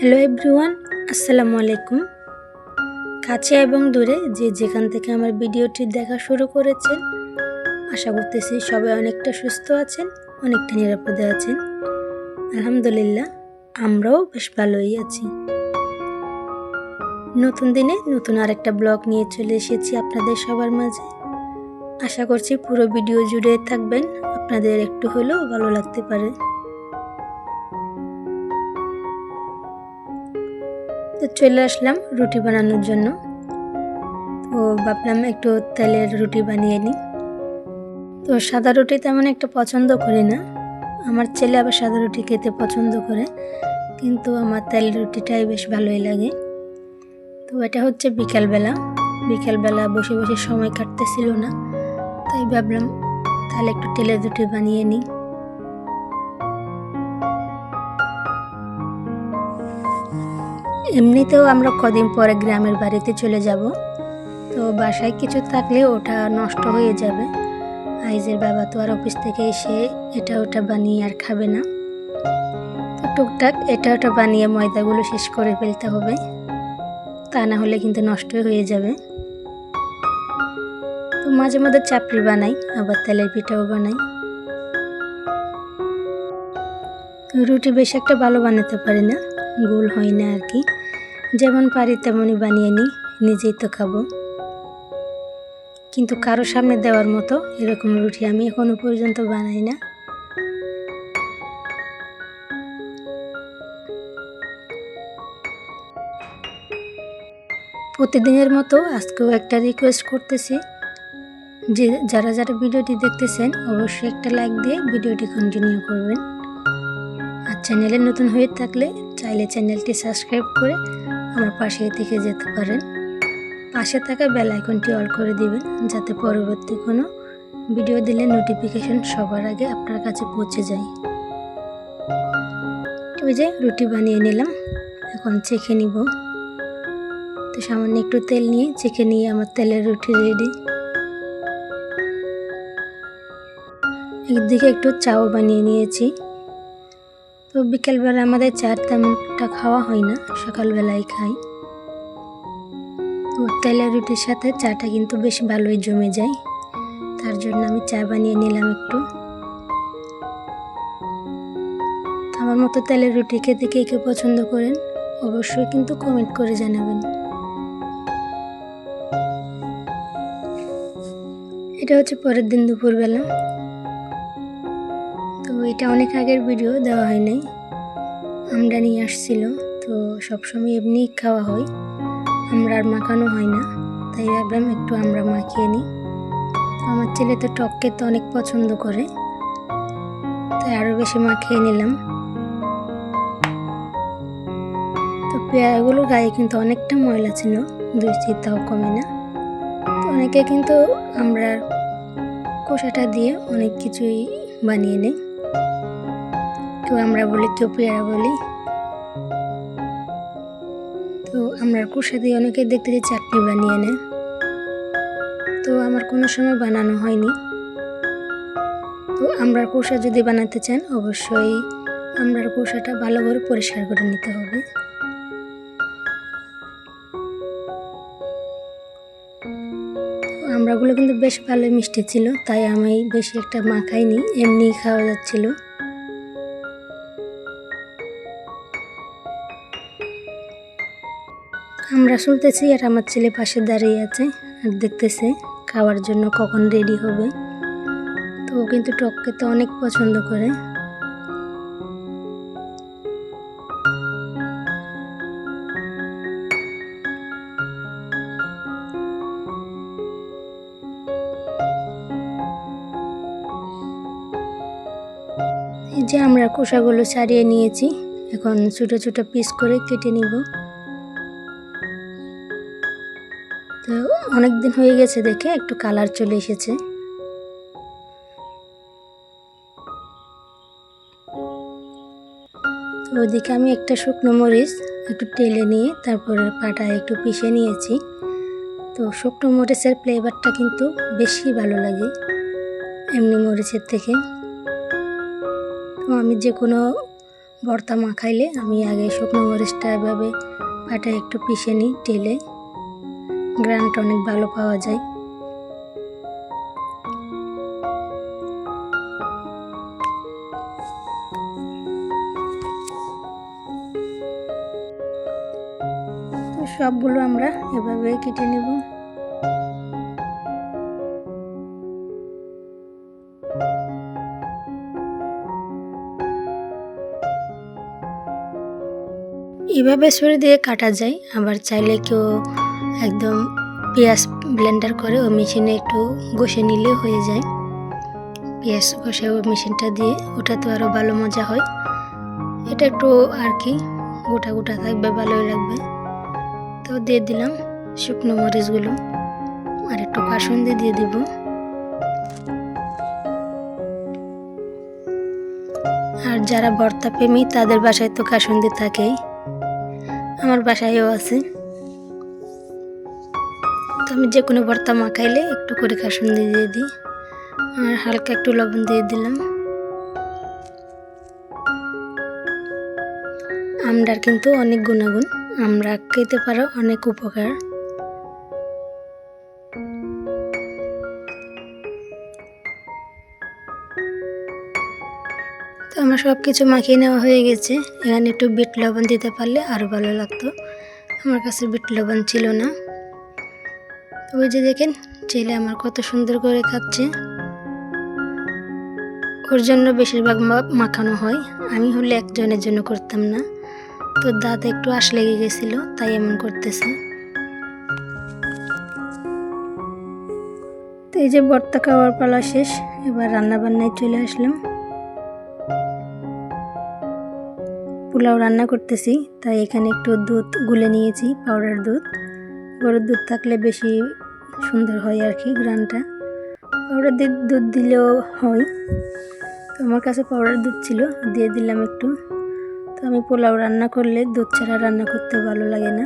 Hello everyone আসসালামু আলাইকুম। কাছে এবং দূরে যে যেখান থেকে আমার ভিডিওটি দেখা শুরু করেছেন, আশা করতেছি সবাই অনেকটা সুস্থ আছেন, অনেকটা নিরাপদে আছেন। আলহামদুলিল্লাহ, আমরাও বেশ ভালোই আছি। নতুন দিনে নতুন আরেকটা ব্লগ নিয়ে চলে এসেছি আপনাদের সবার মাঝে। আশা করছি পুরো ভিডিও জুড়ে থাকবেন, আপনাদের একটু হলেও ভালো লাগতে পারে। চলে আসলাম রুটি বানানোর জন্য। তো ভাবলাম একটু তেলের রুটি বানিয়ে নিই। তো সাদা রুটি তেমন একটা পছন্দ করি না। আমার ছেলে আবার সাদা রুটি খেতে পছন্দ করে, কিন্তু আমার তেলের রুটিটাই বেশ ভালোই লাগে। তো এটা হচ্ছে বিকালবেলা। বিকালবেলা বসে বসে সময় কাটতেছিল না, তাই ভাবলাম তাহলে একটু তেলের রুটি বানিয়ে নিই। এমনিতেও আমরা কদিন পরে গ্রামের বাড়িতে চলে যাব। তো বাসায় কিছু থাকলে ওটা নষ্ট হয়ে যাবে। আইজের বাবা তো আর অফিস থেকে এসে এটা ওটা বানিয়ে আর খাবে না। তো টুকটাক এটা ওটা বানিয়ে ময়দাগুলো শেষ করে ফেলতে হবে। তা না হলে কিন্তু নষ্ট হয়ে যাবে। তো মাঝে মধ্যে চাপড়ি বানাই, আবার তেলের পিঠাও বানাই। রুটি বেশ একটা ভালো বানাতে পারি না, গোল হয় না আর কি। যেমন পারি তেমনই বানিয়ে নিই, নিজেই তো খাব। কিন্তু কারও সামনে দেওয়ার মতো এরকম রুটি আমি এখনও পর্যন্ত বানাই না। প্রতিদিনের মতো আজকেও একটা রিকোয়েস্ট করতেছি যে যারা যারা ভিডিওটি দেখতেছেন, অবশ্যই একটা লাইক দিয়ে ভিডিওটি কন্টিনিউ করবেন। আর চ্যানেলে নতুন হয়ে থাকলে চাইলে চ্যানেলটি সাবস্ক্রাইব করে আমার পাশে থেকে যেতে পারেন। পাশে থাকা বেল আইকনটি অল করে দিবেন, যাতে পরবর্তী কোনো ভিডিও দিলে নোটিফিকেশন সবার আগে আপনার কাছে পৌঁছে যায়। ওই যে রুটি বানিয়ে নিলাম, এখন চেখে নিব। তো সামান্য একটু তেল নিয়ে চেখে নিয়ে আমার তেলের রুটি রেডি একদিকে একটু চাও বানিয়ে নিয়েছি। তো বিকেলবেলা আমাদের চা তেমনটা খাওয়া হয় না সকালবেলায় খাই। তো তেলের রুটির সাথে চাটা কিন্তু বেশ ভালোই জমে যায়। তার জন্য আমি চা বানিয়ে নিলাম একটু। আমার মতো তেলের রুটি খেতে কে কে পছন্দ করেন, অবশ্যই কিন্তু কমেন্ট করে জানাবেন। এটা হচ্ছে পরের দিন দুপুরবেলা। এটা অনেক আগের ভিডিও, দেওয়া হয় নাই। আমরা নিয়ে আসছিল, তো সবসময় এমনি খাওয়া হয়। আমরা আর মাখানো হয় না, তাই ভাবলাম একটু আমরা মাখিয়ে নিই। আমার ছেলে তো টক খেতে অনেক পছন্দ করে, তাই আরও বেশি মাখিয়ে নিলাম। তো পেয়ারাগুলোর গায়ে কিন্তু অনেকটা ময়লা ছিল, দুই চিতাও কমে না। তো অনেকে কিন্তু আমরা কোষাটা দিয়ে অনেক কিছুই বানিয়ে নেই। কেউ আমরা বলি কেউ বলি। তো আমরা কুষা দিয়ে অনেকে দেখতে যে চাটনি বানিয়ে নেয়। তো আমার কোনো সময় বানানো হয়নি। তো আমরা কুষা যদি বানাতে চান, অবশ্যই আমরা কুষাটা ভালো করে পরিষ্কার করে নিতে হবে। আমরাগুলো কিন্তু বেশ ভালো মিষ্টি ছিল, তাই আমি বেশি একটা মাখাইনি এমনি খাওয়া যাচ্ছিল। আমরা শুনতেছি আর আমার ছেলে পাশে দাঁড়িয়ে আছে আর দেখতেছে খাওয়ার জন্য কখন রেডি হবে। তো ও কিন্তু টককে তো অনেক পছন্দ করে। এই যে আমরা কোষাগুলো ছাড়িয়ে নিয়েছি, এখন ছোটো ছোটো পিস করে কেটে নিব। তো অনেক দিন হয়ে গেছে দেখে একটু কালার চলে এসেছে। তো ওদিকে আমি একটা শুকনো মরিচ একটু টেলে নিয়ে তারপরে পাটায় একটু পিষে নিয়েছি। তো শুকনো মরিচের ফ্লেভারটা কিন্তু বেশি ভালো লাগে এমনি মরিচের থেকে। তো আমি যে কোনো ভর্তা মাখাইলে আমি আগে শুকনো মরিচটা এভাবে পাটায় একটু পিষে নিই, টেলে। গ্রানটা অনেক ভালো পাওয়া যায়। সবগুলো আমরা এভাবে কেটে নেব। এভাবে ছুরি দিয়ে কাটা যায়, আবার চাইলে কেউ একদম পেঁয়াজ ব্লেন্ডার করে ও মেশিনে একটু ঘষে নিলে হয়ে যায়। পেঁয়াজ ঘষে ও মেশিনটা দিয়ে ওটা তো আরও ভালো মজা হয়। এটা একটু আর কি, গোটা গোটা থাকবে, ভালোই লাগবে। তো দিয়ে দিলাম শুকনো মরিচগুলো। আর একটু কাসুন্দি দিয়ে দিব। আর যারা বর্তা প্রেমী, তাদের বাসায় তো কাসুন্দি থাকেই। আমার বাসায়ও আছে। তো আমি যে কোনো ভর্তা মাখাইলে একটু করে কাসুন্দি দিয়ে দিই। আর হালকা একটু লবণ দিয়ে দিলাম। আমরার কিন্তু অনেক গুণাগুণ। আমরা খেতে পারো, অনেক উপকার। তো আমার সব কিছু মাখিয়ে নেওয়া হয়ে গেছে। এখানে একটু বিট লবণ দিতে পারলে আরও ভালো লাগতো। আমার কাছে বিট লবণ ছিল না। ওই যে দেখেন, ছেলে আমার কত সুন্দর করে খাচ্ছে ওর জন্য বেশিরভাগ মাখানো হয়। আমি হলে একজনের জন্য করতাম না। তো দাঁত একটু আশ লেগে গেছিল, তাই এমন করতেছে। তো এই যে বর্তা খাওয়ার পালা শেষ, এবার রান্না বান্নায় চলে আসলাম। পোলাও রান্না করতেছি, তাই এখানে একটু দুধ গুলে নিয়েছি পাউডার দুধ। গরুর দুধ থাকলে বেশি সুন্দর হয় আর কি গ্রানটা পাউডার দুধ দুধ দিলেও হয়। তো আমার কাছে পাউডার দুধ ছিল, দিয়ে দিলাম একটু। তো আমি পোলাও রান্না করলে দুধ ছাড়া রান্না করতে ভালো লাগে না।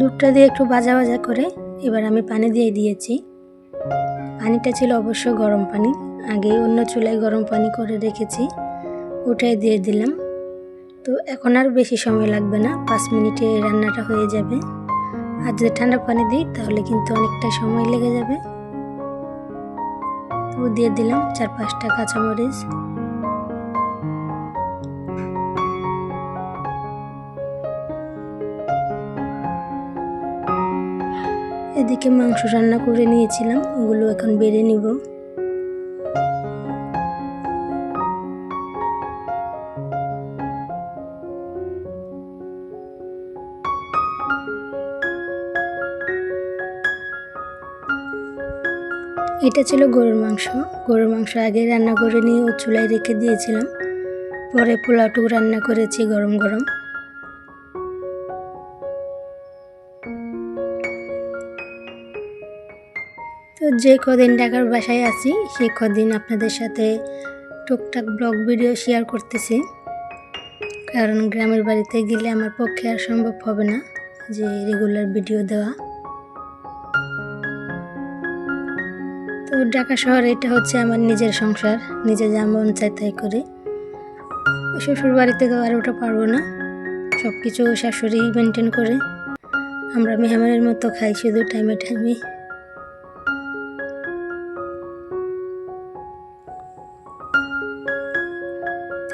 দুধটা দিয়ে একটু ভাজা ভাজা করে এবার আমি পানি দিয়ে দিয়েছি। পানিটা ছিল অবশ্য গরম পানি। আগে অন্য চুলায় গরম পানি করে রেখেছি, ওটাই দিয়ে দিলাম। তো এখন আর বেশি সময় লাগবে না, পাঁচ মিনিটে রান্নাটা হয়ে যাবে। আর যদি ঠান্ডা পানি দিই তাহলে কিন্তু অনেকটা সময় লেগে যাবে। তো দিয়ে দিলাম চার পাঁচটা কাঁচামরিচ। এদিকে মাংস রান্না করে নিয়েছিলাম, ওগুলো এখন বেড়ে নিব। এটা ছিল গরুর মাংস। গরুর মাংস আগে রান্না করে নিয়ে ও চুলায় রেখে দিয়েছিলাম, পরে পোলাওটুকু রান্না করেছি গরম গরম। যে কদিন ঢাকার বাসায় আছি সেই কদিন আপনাদের সাথে টুকটাক ব্লগ ভিডিও শেয়ার করতেছি। কারণ গ্রামের বাড়িতে গেলে আমার পক্ষে আর সম্ভব হবে না যে রেগুলার ভিডিও দেওয়া। তো ঢাকা শহরে এটা হচ্ছে আমার নিজের সংসার, নিজে যা মন চায় তাই করে। শ্বশুর বাড়িতে তো আর ওটা পারব না সব কিছু শাশুড়ি মেনটেন করে। আমরা মেহমানের মতো খাই, শুধু টাইমে টাইমে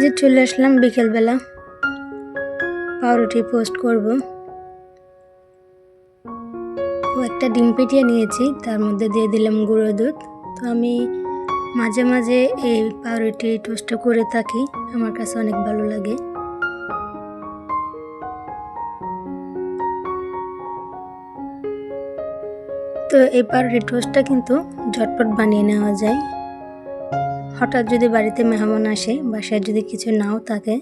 যে চলে আসলাম বিকেলবেলা। পাউরুটি পোস্ট করব। ও একটা ডিম পেটিয়ে নিয়েছি, তার মধ্যে দিয়ে দিলাম গুঁড়ো দুধ। তো আমি মাঝে মাঝে এই পাউরুটি টোস্টটা করে থাকি, আমার কাছে অনেক ভালো লাগে। তো এই পাউরুটি টোস্টটা কিন্তু ঝটপট বানিয়ে নেওয়া যায়। হঠাৎ যদি বাড়িতে মেহমান আসে, বাসায় যদি কিছু নাও থাকে,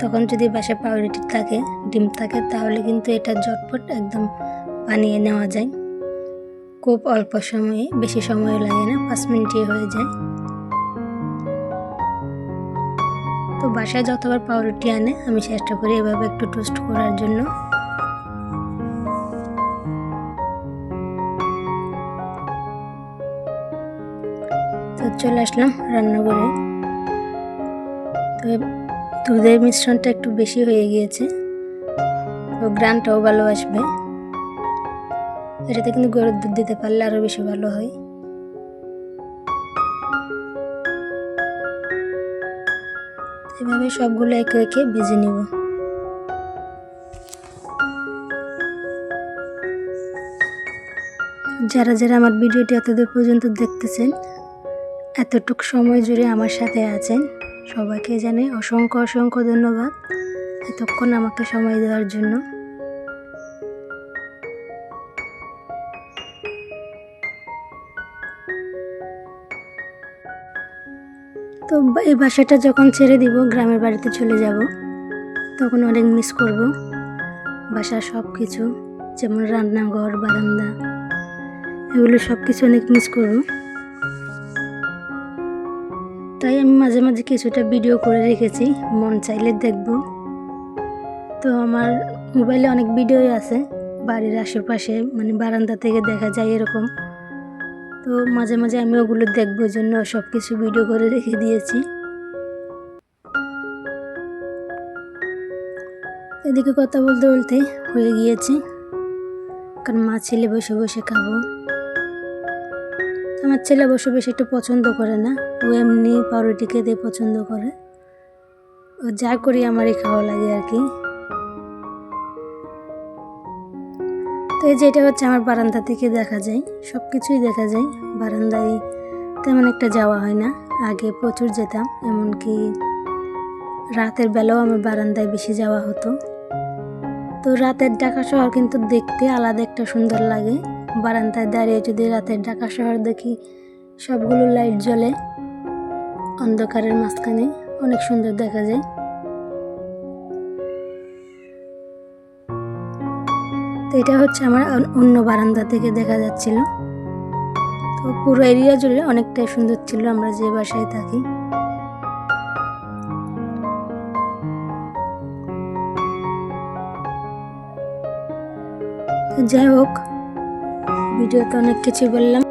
তখন যদি বাসায় পাউরুটি থাকে, ডিম থাকে, তাহলে কিন্তু এটা ঝটপট একদম বানিয়ে নেওয়া যায়। খুব অল্প সময়ে, বেশি সময় লাগে না, পাঁচ মিনিটে হয়ে যায়। তো বাসায় যতবার পাউরুটি আনে, আমি চেষ্টা করি এভাবে একটু টোস্ট করার জন্য। তো চলে আসলাম রান্নাঘরে। তো দুধের মিশ্রণটা একটু বেশি হয়ে গিয়েছে, তো গ্রানটাও ভালো আসবে। এটাতে কিন্তু গরুর দুধ দিতে পারলে আরও বেশি ভালো হয়। এভাবে সবগুলো একে একে ভেজে নিব। যারা যারা আমার ভিডিওটি এতদূর পর্যন্ত দেখতেছেন এতটুক সময় জুড়ে আমার সাথে আছেন। সবাইকে জানাই অসংখ্য অসংখ্য ধন্যবাদ এতক্ষণ আমাকে সময় দেওয়ার জন্য। তো এই বাসাটা যখন ছেড়ে দিব, গ্রামের বাড়িতে চলে যাব, তখন অনেক মিস করব। বাসার সব কিছু যেমন রান্নাঘর, বারান্দা, এগুলো সব কিছু অনেক মিস করব। তাই আমি মাঝে মাঝে কিছুটা ভিডিও করে রেখেছি। মন চাইলে দেখব। তো আমার মোবাইলে অনেক ভিডিওই আছে। বাড়ির আশেপাশে মানে বারান্দা থেকে দেখা যায় এরকম। তো মাঝে মাঝে আমি ওগুলো দেখব জন্য সব কিছু ভিডিও করে রেখে দিয়েছি। এদিকে কথা বলতে বলতে হয়ে গিয়েছে। কারণ মা ছেলে বসে বসে খাব। আমার ছেলে বসে বেশি একটু পছন্দ করে না। ও এমনি পাউরুটি খেতে পছন্দ করে। ও যা করি আমারই খাওয়া লাগে আর কি। তো এই যে এটা হচ্ছে আমার বারান্দা থেকে দেখা যায়। সব কিছুই দেখা যায়। বারান্দায় তেমন একটা যাওয়া হয় না। আগে প্রচুর যেতাম, এমনকি রাতের বেলাও আমার বারান্দায় বেশি যাওয়া হতো। তো রাতের ঢাকা শহর কিন্তু দেখতে আলাদা একটা সুন্দর লাগে। বারান্দায় দাঁড়িয়ে যদি রাতের ঢাকা শহর দেখি, সবগুলো লাইট জ্বলে। অন্ধকারের মাঝখানে অনেক সুন্দর দেখা যায়। তো এটা হচ্ছে আমার অন্য বারান্দা থেকে দেখা যাচ্ছিল। তো পুরো এরিয়া জুড়ে অনেকটাই সুন্দর ছিল, আমরা যে বাসায় থাকি। যাই হোক ভিডিওতে অনেক কিছু বললাম।